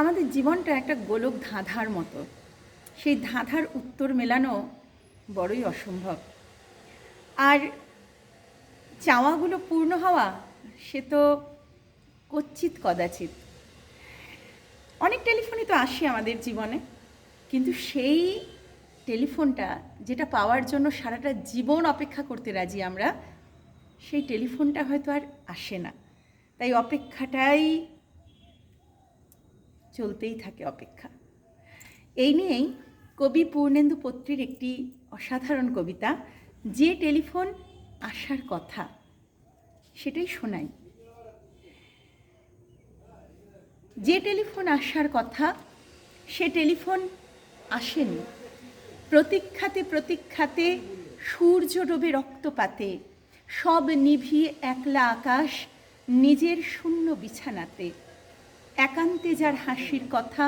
আমাদের জীবনটা একটা গোলক ধাঁধার মতো। সেই ধাঁধার উত্তর মেলানো বড়ই অসম্ভব। আর চাওয়াগুলো পূর্ণ হওয়া, সে তো কচ্ছিত কদাচিৎ। অনেক টেলিফোনই তো আসে আমাদের জীবনে, কিন্তু সেই টেলিফোনটা যেটা পাওয়ার জন্য সারাটা জীবন অপেক্ষা করতে রাজি আমরা, সেই টেলিফোনটা হয়তো আর আসে না। তাই অপেক্ষাটাই চলতেই থাকে অপেক্ষা। এই নিয়েই কবি পূর্ণেন্দু পত্রীর একটি অসাধারণ কবিতা, যে টেলিফোন আসার কথা, সেটাই শোনাই। যে টেলিফোন আসার কথা, সে টেলিফোন আসেনি। প্রতীক্ষাতে প্রতীক্ষাতে সূর্য ডোবে রক্তপাতে, সব নিভিয়ে একলা আকাশ, নিজের শূন্য বিছানাতে। একান্তে যার হাসির কথা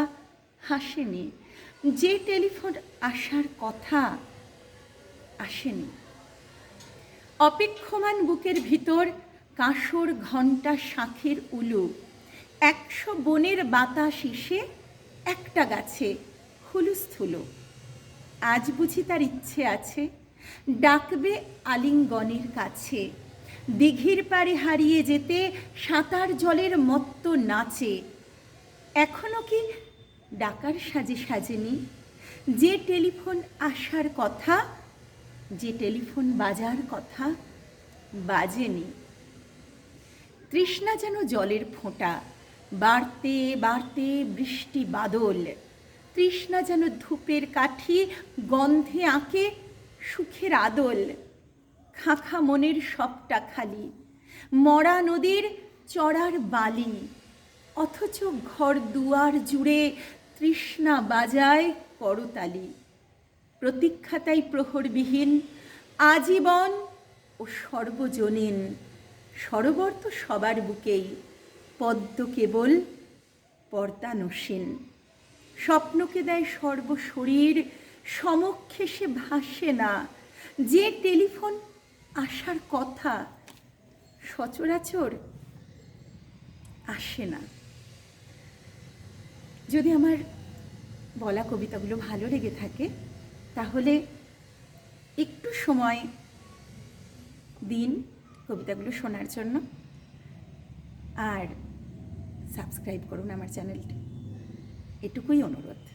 হাসেনি, যে টেলিফোন আসার কথা আসেনি। অপেক্ষমান বুকের ভিতর কাঁসর ঘণ্টা শাঁখের উলু, একশো বনের বাতাস এসে একটা গাছে হুলুস্থুল। আজ বুঝি তার ইচ্ছে আছে, ডাকবে আলিঙ্গনের কাছে। দিঘির পাড়ে হারিয়ে যেতে সাঁতার জলের মত্ত নাচে এখনও কি ডাকার সাজে সাজেনি? যে টেলিফোন আসার কথা, যে টেলিফোন বাজার কথা বাজেনি। তৃষ্ণা যেন জলের ফোঁটা, বাড়তে বাড়তে বৃষ্টি বাদল। তৃষ্ণা যেন ধূপের কাঠি গন্ধে আঁকে সুখের আদল। খাঁখা মনের সবটা খালি, মরা নদীর চড়ার বালি। অথচ ঘর দুয়ার জুড়ে তৃষ্ণা বাজায় করতালি। প্রতীক্ষাতাই প্রহরবিহীন, আজীবন ও সর্বজনীন। সরোবর তো সবার বুকেই, পদ্ম কেবল পর্দানসীন স্বপ্নকে দেয় সর্বশরীর সমক্ষে সে ভাসে না। যে টেলিফোন আসার কথা সচরাচর আসে না। যদি আমার বলা কবিতাগুলো ভালো লেগে থাকে, তাহলে একটু সময় দিন কবিতাগুলো শোনার জন্য। আর সাবস্ক্রাইব করুন আমার চ্যানেলটি। এটুকুই অনুরোধ।